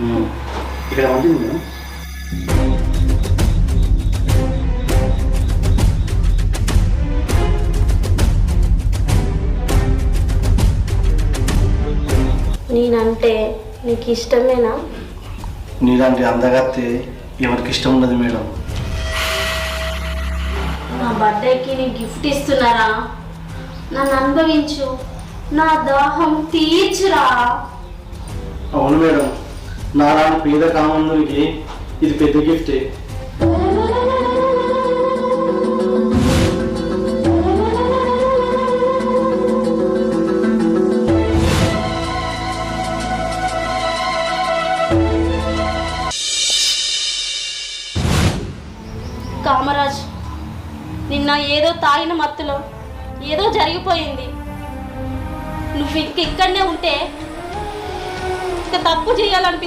ఇక్కడ ఉంటుంది మేడం నేనంటే నీకు ఇష్టమేనా నీలాంటి అందగత్తే ఎవరికి ఇష్టం ఉండదు మేడం. నా బర్త్డేకి నీ గిఫ్ట్ ఇస్తున్నారా? నన్ను అనుభవించు. నా దాహం తీర్చురా. అవును మేడం. నారాయణ పేద కామందునికి ఇది పెద్ద గిఫ్టే కామరాజ్ నిన్న ఏదో తాగిన మత్తులో ఏదో జరిగిపోయింది. నువ్వు ఇంక ఇక్కడనే ఉంటే ఇంకా తప్పు చేయాలనిపి